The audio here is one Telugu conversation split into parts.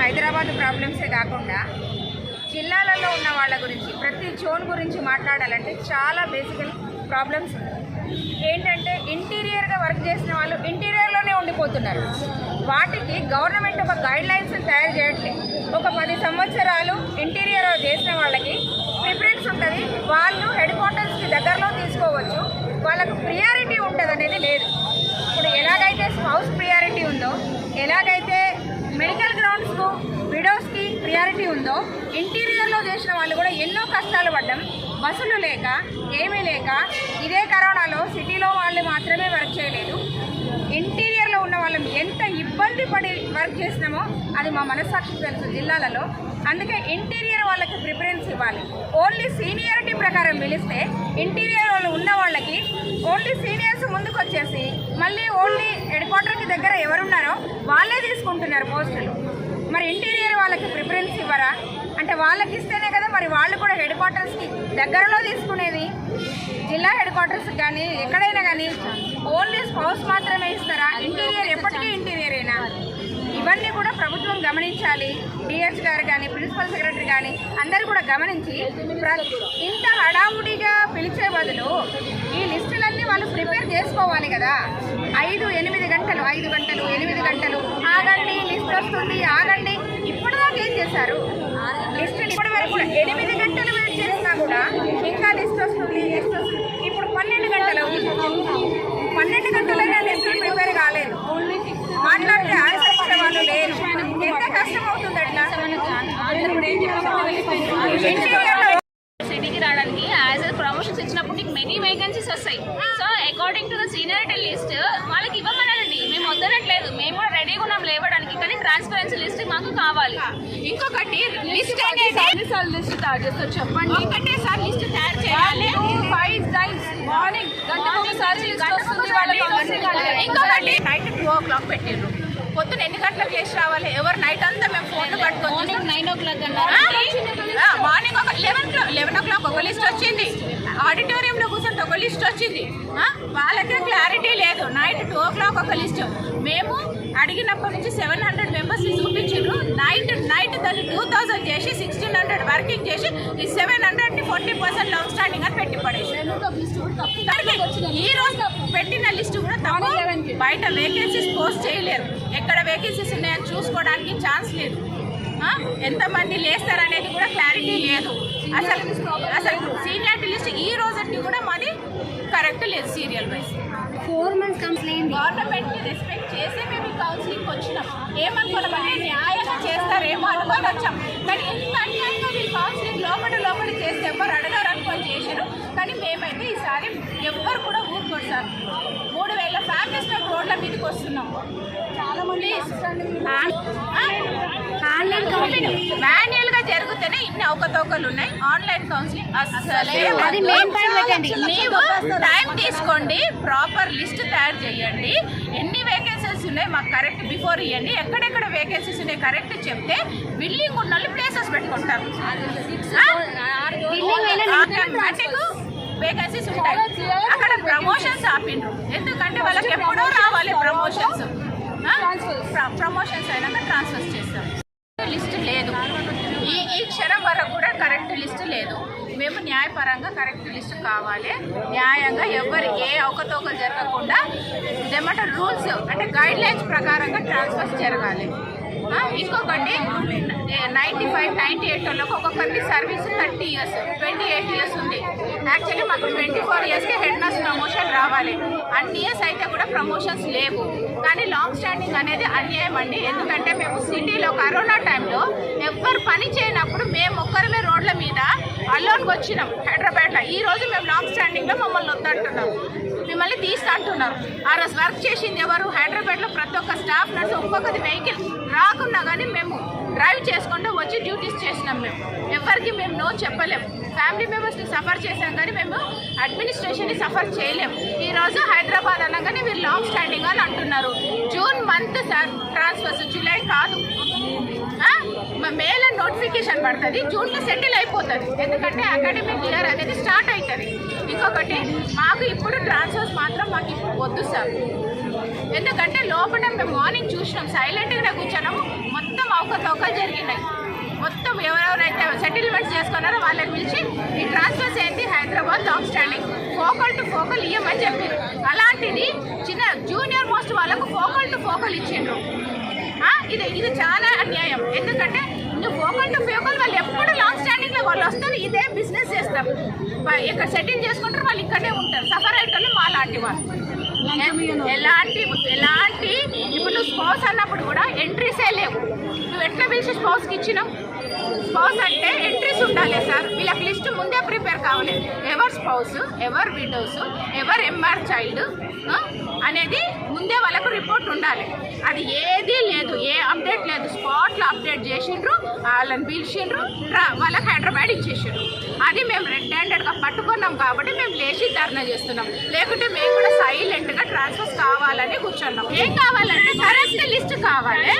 హైదరాబాద్ ప్రాబ్లమ్సే కాకుండా జిల్లాలలో ఉన్న వాళ్ళ గురించి ప్రతి జోన్ గురించి మాట్లాడాలంటే చాలా బేసికల్ ప్రాబ్లమ్స్ ఏంటంటే ఇంటీరియర్గా వర్క్ చేసిన వాళ్ళు ఇంటీరియర్లోనే ఉండిపోతున్నారు. వాటికి గవర్నమెంట్ ఒక గైడ్ లైన్స్ తయారు చేయట్లేదు ఒక పది సంవత్సరాలు ఇంటీరియర్ చేసిన వాళ్ళకి ప్రిఫరెన్స్ ఉంటుంది. వాళ్ళు హెడ్ క్వార్టర్స్కి దగ్గరలో తీసుకోవచ్చు. వాళ్ళకు ప్రియారిటీ ఉంటుంది అనేది లేదు. ఇప్పుడు ఎలాగైతే స్పౌస్ ప్రియారిటీ ఉందో ఎలాగైతే మెడికల్ గ్రౌండ్స్కు విడోస్కి ప్రియారిటీ ఉందో ఇంటీరియర్లో చేసిన వాళ్ళు కూడా ఎన్నో కష్టాలు పడ్డం బస్సులు లేక ఏమీ లేక ఇదే కరోనాలో సిటీలో వాళ్ళు మాత్రమే వర్క్ చేయలేదు. ఇంటీరియర్లో ఉన్న వాళ్ళం ఎంత ఇబ్బంది పడి వర్క్ చేసినామో అది మా మనస్సాక్షి తెలుసు జిల్లాలలో. అందుకే ఇంటీరియర్ వాళ్ళకి ప్రిఫరెన్స్ ఇవ్వాలి. ఓన్లీ సీనియారిటీ ప్రకారం పిలిస్తే ఇంటీరియర్ వాళ్ళు ఉన్న వాళ్ళకి ఓన్లీ సీనియర్స్ ముందుకు వచ్చేసి మళ్ళీ ఓన్లీ హెడ్ క్వార్టర్కి దగ్గర ఎవరున్నారో వాళ్ళే తీసుకుంటున్నారు పోస్టులు. మరి ఇంటీరియర్ వాళ్ళకి ప్రిఫరెన్స్ ఇవ్వరా? అంటే వాళ్ళకి ఇస్తేనే కదా మరి వాళ్ళు కూడా హెడ్ క్వార్టర్స్కి దగ్గరలో తీసుకునేది. జిల్లా హెడ్ క్వార్టర్స్ కానీ ఎక్కడైనా కానీ ఓన్లీ స్పౌస్ మాత్రమే ఇస్తారా? ఇంటీరియర్ ఎప్పటికీ ఇంటీరియరేనా ఇవన్నీ కూడా ప్రభుత్వం గమనించాలి. డిఎస్ గారు కానీ ప్రిన్సిపల్ సెక్రటరీ కానీ అందరూ కూడా గమనించి ఇంత హడావుడిగా పిలిచే బదులు ఈ లిస్టులన్నీ వాళ్ళు ప్రిపేర్ చేసుకోవాలి కదా. ఐదు ఎనిమిది గంటలు ఐదు గంటలు ఎనిమిది గంటలు. ఆగండి లిస్ట్ వస్తుంది ఆగండి. ఇప్పటిదాకా ఏం చేశారు? లిస్ట్ ఇప్పటి వరకు ఎనిమిది గంటలు వెయిట్ చేసినా కూడా ఇంకా లిస్ట్ వస్తుంది లిస్ట్ వస్తుంది. ఇప్పుడు పన్నెండు గంటలు పన్నెండు గంటలైనా లిస్ట్ ప్రిపేర్ కాలేదు. మాట్లాడితే ఆన్సర్ ఇచ్చే వాళ్ళు లేరు. ఎంత కష్టం అవుతుంది అట్లా? సిటీకి రావడానికి యాజ్ ప్రమోషన్స్ ఇచ్చినప్పుడు నీకు మెనీ వేకెన్సీస్ వస్తాయి. So according to the seniority list వాళ్ళకి ఇవ్వమనండి మేము వద్దనట్లేదు మేము కూడా రెడీగా ఉన్నాం లేవడానికి కానీ ట్రాన్స్పరెన్సీ లిస్ట్ మాకు కావాలి. ఇంకొకటి లిస్ట్ అనేది ఎన్నిసార్లు లిస్ట్ తయారు చేస్తారు చెప్పండి. ఒకటేసారి లిస్ట్ తయారు చేయాలి. Five times morning. ఇంకొకటి నైట్ టూ ఓ క్లాక్ పెట్టిండ్రు పొద్దున ఎన్ని గంటలకు చేసి రావాలి? ఎవరు నైట్ అంతా మేము ఫోన్లు పట్టుకొని morning nine o'clock morning eleven eleven o'clock ఒక లిస్ట్ వచ్చింది. ఆడిటోరియంలో కూర్చుంటే ఒక లిస్ట్ వచ్చింది. వాళ్ళకే క్లారిటీ లేదు. నైట్ టూ ఓ క్లాక్ ఒక లిస్ట్. మేము అడిగినప్పటి నుంచి సెవెన్ హండ్రెడ్ మెంబర్స్ చూపించారు నైట్ నైట్ దాన్ని టూ థౌసండ్ చేసి సిక్స్టీన్ హండ్రెడ్ వర్కింగ్ చేసి ఈ సెవెన్ హండ్రెడ్ని ఫార్టీ పర్సెంట్ లాంగ్ స్టాండింగ్ అని పెట్టి పడేసి. ఈ రోజు పెట్టిన లిస్ట్ కూడా తప్పు. బయట వేకెన్సీస్ పోస్ట్ చేయలేరు ఎక్కడ వేకెన్సీస్ ఉన్నాయని చూసుకోవడానికి ఛాన్స్ లేదు? ఎంతమంది లేస్తారనేది కూడా క్లారిటీ లేదు. అసలు అసలు సీనియారిటీ లిస్ట్ ఈ రోజుకి కూడా మాది కరెక్ట్ లేదు serial wise four months complaint గవర్నమెంట్ని రెస్పెక్ట్ చేసి మేము కౌన్సిలింగ్ వచ్చినాం. ఏమనుకున్నామంటే న్యాయంగా చేస్తారేమో అనుకొని వచ్చాం కానీ ఇంత అన్యాయంగా వీళ్ళు కౌన్సిలింగ్ లోపల లోపల చేస్తే ఎవరు అడగారు అనుకొని చేశారు. కానీ మేమైతే ఈసారి ఎవ్వరు కూడా ఊరుకోరు సార్. మూడు వేల ఫ్యామిలీస్ మేము రోడ్ల మీదకి వస్తున్నాం. ఆన్లైన్ మాన్యువల్గా జరుగుతూనే ఇన్ని అవకతవకలు ఉన్నాయి. ఆన్లైన్ కౌన్సిలింగ్ నీవు టైం తీసుకోండి. ప్రాపర్ లిస్ట్ తయారు చేయండి. ఎన్ని వేకెన్సీస్ ఉన్నాయి మాకు కరెక్ట్ బిఫోర్ ఇవ్వండి. ఎక్కడెక్కడ వేకెన్సీస్ ఉన్నాయి కరెక్ట్ చెప్తే బిల్డింగ్ ఉన్న ప్లేసెస్ పెట్టుకుంటారు. వేకెన్సీస్ ఉంటాయి. అక్కడ ప్రమోషన్స్ ఆపిండ్రు. ఎందుకంటే వాళ్ళకి ఎప్పుడో రావాలి ప్రమోషన్స్ ప్రమోషన్స్ అయినాక ట్రాన్స్ఫర్స్ చేస్తాం. లిస్ట్ లేదు. ఈ ఈ క్షణం వరకు కూడా కరెక్ట్ లిస్ట్ లేదు. మేము న్యాయపరంగా కరెక్ట్ లిస్ట్ కావాలి. న్యాయంగా ఎవరు ఏ అవకతవకలు జరగకుండా ఏమంటే రూల్స్ అంటే గైడ్ లైన్స్ ప్రకారంగా ట్రాన్స్ఫర్స్ జరగాలి. ఇంకొకటి నైంటీ ఫైవ్ నైంటీ ఎయిట్ వాళ్ళకి ఒక్కొక్కరికి service thirty years twenty eight years ఉంది. యాక్చువల్లీ మాకు ట్వంటీ ఫోర్ ఇయర్స్కి హెడ్ నర్స్ ప్రమోషన్ రావాలి. అన్ని ఇయర్స్ అయితే కూడా ప్రమోషన్స్ లేవు. కానీ లాంగ్ స్టాండింగ్ అనేది అన్యాయం అండి. ఎందుకంటే మేము సిటీలో కరోనా టైంలో ఎవ్వరు పని చేయనప్పుడు మేము ఒక్కరిమే రోడ్ల మీద అల్లోనికి వచ్చినాం హైదరాబాద్లో. ఈ రోజు మేము లాంగ్ స్టాండింగ్లో మమ్మల్ని వద్దంటున్నాం. మిమ్మల్ని తీస్తా అంటున్నారు. ఆ రోజు వర్క్ చేసింది ఎవరు? హైదరాబాద్లో ప్రతి ఒక్క స్టాఫ్ నర్స్ ఒక్కొక్కది వెహికల్ రాకున్నా కానీ మేము డ్రైవ్ చేసుకుంటూ వచ్చి డ్యూటీస్ చేసినాం మేము. ఎవరికి మేము నో చెప్పలేం. ఫ్యామిలీ మెంబర్స్ని సఫర్ చేసాం కానీ మేము అడ్మినిస్ట్రేషన్ని సఫర్ చేయలేం. ఈ రోజు హైదరాబాద్ అనగానే మీరు లాంగ్ స్టాండింగ్ అని అంటున్నారు. జూన్ మంత్ ట్రాన్స్ఫర్స్ జూలై కాదు. మేలో నోటిఫికేషన్ పడుతుంది జూన్లో సెటిల్ అయిపోతుంది. ఎందుకంటే అకాడమిక్ ఇయర్ అనేది స్టార్ట్ అవుతుంది ఇంకొకటి మాకు ఇప్పుడు ట్రాన్స్ఫర్స్ మాత్రం మాకు ఇప్పుడు వద్దు సార్ ఎందుకంటే లోపల మేము మార్నింగ్ చూసినాం సైలెంట్గా కూర్చున్నాము. మొత్తం అవకతవకలు జరిగినాయి. మొత్తం ఎవరెవరైతే సెటిల్మెంట్స్ చేసుకున్నారో వాళ్ళని పిలిచి ఈ ట్రాన్స్ఫర్స్ ఏంటి? Hyderabad long standing focal to focal ఇవ్వమని చెప్పారు. అలాంటిది చిన్న జూనియర్ మోస్ట్ వాళ్ళకు ఫోకల్ టు ఫోకల్ ఇచ్చిండ్రు. ఇది ఇది చాలా అన్యాయం. ఎందుకంటే నువ్వు ఫోకల్ టు ఫోకల్ వాళ్ళు ఎప్పుడు లాంగ్ స్టాండింగ్లో వాళ్ళు వస్తారు ఇదే బిజినెస్ చేస్తారు. ఇక్కడ సెటిల్ చేసుకుంటారు వాళ్ళు ఇక్కడే ఉంటారు. సఫర్ అయ్యేటోళ్ళు మా లాంటి వాళ్ళు ఎలాంటి ఎలాంటి ఇప్పుడు నువ్వు స్పౌస్ అన్నప్పుడు కూడా ఎంట్రీసే లేవు. నువ్వు ఎట్లా పిలిచి స్పౌస్కి ఇచ్చినావు? స్పౌస్ అంటే ఎంట్రీస్ ఉండాలి సార్. వీళ్ళకి లిస్ట్ ముందే ప్రిపేర్ కావాలి. Ever spouse ever widows ever MR child అనేది ముందే వాళ్ళకు రిపోర్ట్ ఉండాలి. అది ఏదీ లేదు ఏ అప్డేట్ లేదు. స్పాట్లో అప్డేట్ చేసిండ్రు వాళ్ళని పిలిచిండ్రు రా- వాళ్ళకి హైదరాబాద్ ఇచ్చేసిండ్రు. అది మేము రెడ్ హ్యాండెడ్గా పట్టుకున్నాం కాబట్టి మేము లేచి ధర్నా చేస్తున్నాం. లేకుంటే మేము కూడా సైలెంట్గా ట్రాన్స్ఫర్స్ కావాలని కూర్చున్నాం. ఏం కావాలంటే కరెక్ట్ లిస్ట్ కావాలి.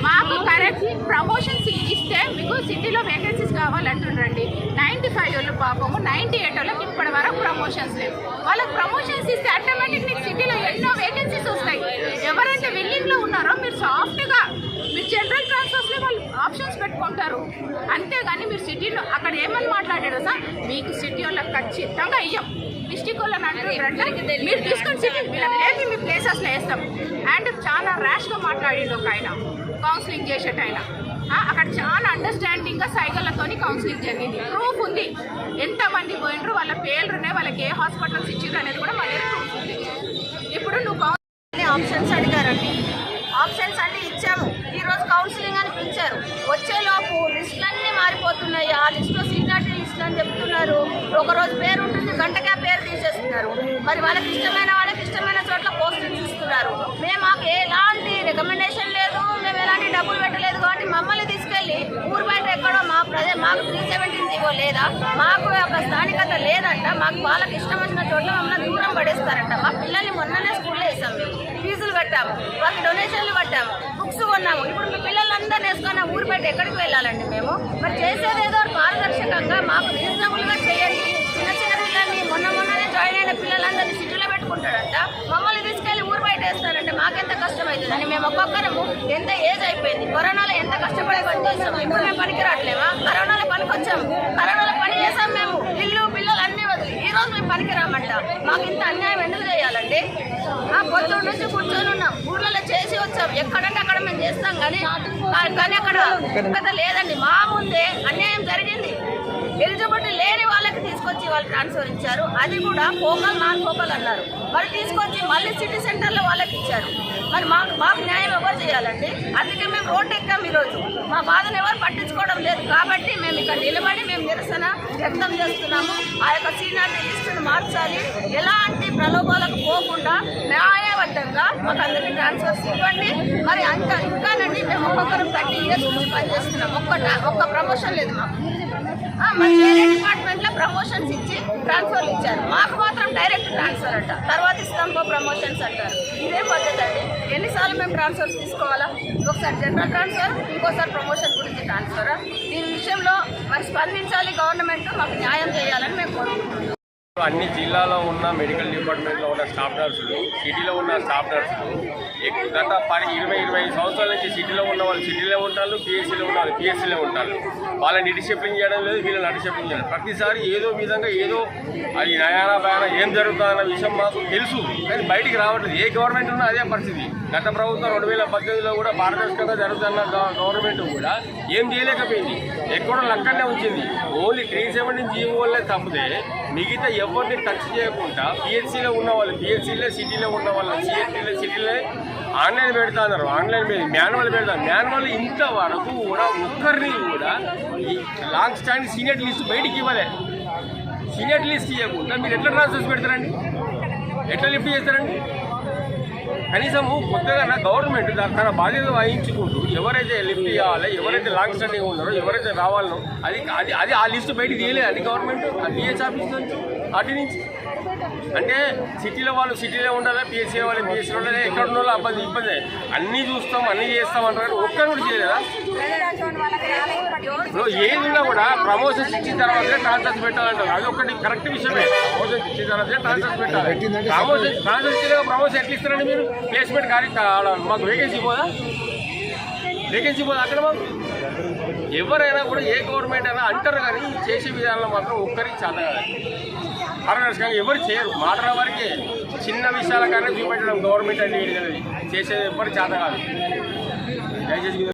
మాకు కరెక్ట్ ప్రమోషన్స్ ఇస్తే మీకు సిటీలో వేకెన్సీస్ కావాలంటుండ్రండి. నైంటీ ఫైవ్ వాళ్ళు పాపము నైంటీ ఎయిట్ వాళ్ళకి ఇప్పటి వరకు ప్రమోషన్స్ లేవు. వాళ్ళకి ప్రమోషన్స్ ఇస్తే ఆటోమేటిక్ మీకు పెట్టుకుంటారు. అంతేగాని మీరు సిటీలో అక్కడ ఏమని మాట్లాడారు సార్? మీకు సిటీ వాళ్ళకి ఖచ్చితంగా ఇయ్యం. డిస్టిక్ వాళ్ళని మీరు తీసుకొని సిటీ లేపి మీ ప్లేసెస్లో వేస్తాం. అండ్ చాలా ర్యాష్గా మాట్లాడిండు ఒక ఆయన. కౌన్సిలింగ్ చేసేట ఆయన. అక్కడ చాలా అండర్స్టాండింగ్గా సైకిళ్ళతోని కౌన్సిలింగ్ జరిగింది. ప్రూఫ్ ఉంది. ఎంతమంది పోయినరు వాళ్ళ పేర్లు ఉన్నాయి వాళ్ళకి ఏ హాస్పిటల్స్ ఇచ్చారు అనేది కూడా మా దగ్గర ప్రూఫ్ ఉంది. ఇప్పుడు నువ్వు కౌన్సిలింగ్ ఆప్షన్స్ అడిగారండి. ఆప్షన్స్ అన్ని ఇచ్చాము. రోజు కౌన్సిలింగ్ అని పిలిచారు. వచ్చేలోపు లిస్టులన్నీ మారిపోతున్నాయి. ఆ లిస్టులో సీనియారిటీ లిస్టులు అని చెప్తున్నారు. ఒక రోజు పేరు ఉంటుంది గంటకే పేరు తీసేస్తున్నారు. మరి వాళ్ళకి ఇష్టమైన వాళ్ళకి ఇష్టమైన చోట్ల పోస్టింగ్ ఇస్తున్నారు మేము మాకు ఎలాంటి రికమెండేషన్ లేదు మేము ఎలాంటి డబ్బులు పెట్టలేదు కాబట్టి మమ్మల్ని తీసుకెళ్ళి ఊరు బయట ఎక్కడో మా ప్రజ మాకు త్రీ లేదా? మాకు ఒక స్థానికత లేదంట. మాకు వాళ్ళకి ఇష్టం వచ్చిన చోట్ల మమ్మల్ని దూరం పడేస్తారంట. మా పిల్లల్ని మొన్ననే స్కూల్లో వేసాం మేము. ఫీజులు కట్టాము. వాళ్ళకి డొనేషన్లు కట్టాము బుక్స్ కొన్నాము. ఇప్పుడు మీ పిల్లలందరూ వేసుకున్న ఊరు పెట్టి ఎక్కడికి వెళ్ళాలండి మేము? మరి చేసేది ఏదో పారదర్శకంగా మాకు రీజనబుల్గా చేయండి. చిన్న చిన్న పిల్లల్ని మొన్న మొన్ననే జాయిన్ అయిన పిల్లలందరినీ సిటీలో పెట్టుకుంటాడంట. మమ్మల్ని చేస్తారంటే మాకెంత కష్టం అవుతుందని మేము ఒక్కొక్కరము ఎంత ఏజ్ అయిపోయింది? కరోనాలో ఎంత కష్టపడే పని చేస్తాం ఇప్పుడు మేము పనికిరావట్లేమా కరోనాలో పనికి వచ్చాము కరోనాలో పని చేసాం మేము. ఇల్లు పిల్లలు అన్ని వదిలి. ఈ రోజు మేము పనికిరామంట. మాకు ఇంత అన్యాయం ఎందుకు చేయాలండి? ఆ పొద్దున్న నుంచి కూర్చొని ఉన్నాం. ఊర్లలో చేసి వచ్చాం. ఎక్కడంటే అక్కడ మేము చేస్తాం కానీ కానీ అక్కడ కథ లేదండి. మా ముందే అన్యాయం జరిగింది. ఎలిజిబిలిటీ లేని వాళ్ళకి తీసుకొచ్చి వాళ్ళు ట్రాన్స్ఫర్ ఇచ్చారు. అది కూడా ఫోకల్ నాన్ ఫోకల్ అన్నారు. మరి తీసుకొచ్చి మళ్ళీ సిటీ సెంటర్లో వాళ్ళకి ఇచ్చారు. మరి మాకు మాకు న్యాయం ఎవరు చేయాలండి? అందుకే మేము రోడ్డు ఎక్కాం ఈరోజు. మా బాధను ఎవరు పట్టించుకోవడం లేదు. కాబట్టి మేము ఇక్కడ నిలబడి మేము నిరసన వ్యక్తం చేస్తున్నాము. ఆ యొక్క సీనియారిటీ లిస్టును మార్చాలి. ఎలాంటి ప్రలోభాలకు పోకుండా న్యాయబద్ధంగా మాకు అందరికీ ట్రాన్స్ఫర్స్ ఇవ్వండి. మరి అంత ఇంకానండి మేము ఒక్కొక్కరు థర్టీ ఇయర్స్ నుంచి పనిచేస్తున్నాం. ఒక్క ఒక్క ప్రమోషన్ లేదు మాకు. డిపార్ట్మెంట్లో ప్రమోషన్స్ ఇచ్చి ట్రాన్స్ఫర్లు ఇచ్చారు. మాకు మాత్రం డైరెక్ట్ ట్రాన్స్ఫర్ అంట. తర్వాత ఇస్తాంపో ప్రమోషన్స్ అంటారు. ఇదే పద్ధతి అండి. ఎన్నిసార్లు మేము ట్రాన్స్ఫర్స్ తీసుకోవాలా? ఒకసారి జనరల్ ట్రాన్స్ఫర్ ఇంకోసారి ప్రమోషన్ గురించి ట్రాన్స్ఫర్ దీని విషయంలో మరి స్పందించాలి గవర్నమెంట్ మాకు న్యాయం చేయాలని మేము కోరుకుంటున్నాం. అన్ని జిల్లాలో ఉన్న మెడికల్ డిపార్ట్మెంట్లో ఉన్న స్టాఫ్ నర్సులు సిటీలో ఉన్న స్టాఫ్ నర్సులు గత పది ఇరవై ఇరవై ఐదు సంవత్సరాల నుంచి సిటీలో ఉన్న వాళ్ళు సిటీలో ఉంటారు పిఎస్సీలో ఉన్న వాళ్ళు పిఎస్సీలో ఉంటారు. వాళ్ళని డిసిప్లిన్ చేయడం లేదు వీళ్ళని డిసిప్లిన్ చేయడం ప్రతిసారి ఏదో విధంగా ఏదో అది నయానా బయానా ఏం జరుగుతుందన్న విషయం మాకు తెలుసు కానీ బయటికి రావట్లేదు. ఏ గవర్నమెంట్ ఉన్నా అదే పరిస్థితి. గత ప్రభుత్వం రెండు వేల పద్దెనిమిదిలో కూడా పారదర్శకంగా జరుగుతున్న గవర్నమెంట్ కూడా ఏం చేయలేకపోయింది. ఎక్కడో లక్కనే ఉంచింది. ఓన్లీ త్రీ సెవెంటీ జీవోలే తప్పితే మిగతా ఎవరిని టచ్ చేయకుండా పిహెచ్సిలో ఉన్న వాళ్ళు పిహెచ్సిలో సిటీలో ఉన్న వాళ్ళు సిహెచ్సిలో సిటీలో ఆన్లైన్ పెడతాన్నారు. ఆన్లైన్ మీద మాన్యువల్ పెడతారు. మాన్యువల్ ఇంతవరకు కూడా ఒక్కరిని కూడా లాంగ్ స్టాండ్ సీనియర్ లిస్ట్ బయటికి ఇవ్వలే. సీనియర్ లిస్ట్ ఇవ్వకుండా మీరు ఎట్లా ట్రాన్స్ఫర్స్ పెడతారండి? ఎట్లా లిఫ్ట్ చేస్తారండి? కనీసము కొత్తగా నా గవర్నమెంట్ తన బాధ్యత వహించుకుంటూ ఎవరైతే లిఫ్ట్ ఇవ్వాలి ఎవరైతే లాంగ్ స్టాండింగ్ ఉన్నారో ఎవరైతే రావాలనో అది అది అది ఆ లిస్ట్ బయటికి తీయలేదు. అది గవర్నమెంట్ ఆ పిహెచ్ ఆఫీస్ నుంచి. అటు నుంచి. అంటే సిటీలో వాళ్ళు సిటీలో ఉండాలి పిఎస్సీ వాళ్ళు పిఎస్సీ ఉండాలి ఎక్కడ ఉన్న వాళ్ళు ఇబ్బంది. అన్నీ చూస్తాం అన్నీ చేస్తాం అంటారు. ఒక్కరు కూడా చేయలేదా? ఇప్పుడు ఏది ఉన్నా కూడా ప్రమోషన్స్ ఇచ్చిన తర్వాత ట్రాన్స్ఫర్స్ పెట్టాలంటారు. అది ఒకటి కరెక్ట్ విషయమే. ప్రమోషన్స్ ఇచ్చిన తర్వాత ట్రాన్స్ఫర్స్ పెట్టాలి. ప్రమోషన్ ట్రాన్స్ఫర్ ఇచ్చిన ప్రమోషన్ ఎట్లా ఇస్తారండి మీరు? ప్లేస్మెంట్ కానీ మాకు వేకెన్సీ పోదా? వేకెన్సీ అక్కడ బాకు ఎవరైనా కూడా ఏ గవర్నమెంట్ అయినా అంటారు కానీ చేసే విధానంలో మాత్రం ఒక్కరికి చాలా కాదు పారదర్శకంగా ఎవరు చేయరు. మాటల వరకే చిన్న విషయాల కన్నా చూపెట్టడం గవర్నమెంట్ అనేది చేసేది ఎవ్వరు చేత కాదు. దయచేసి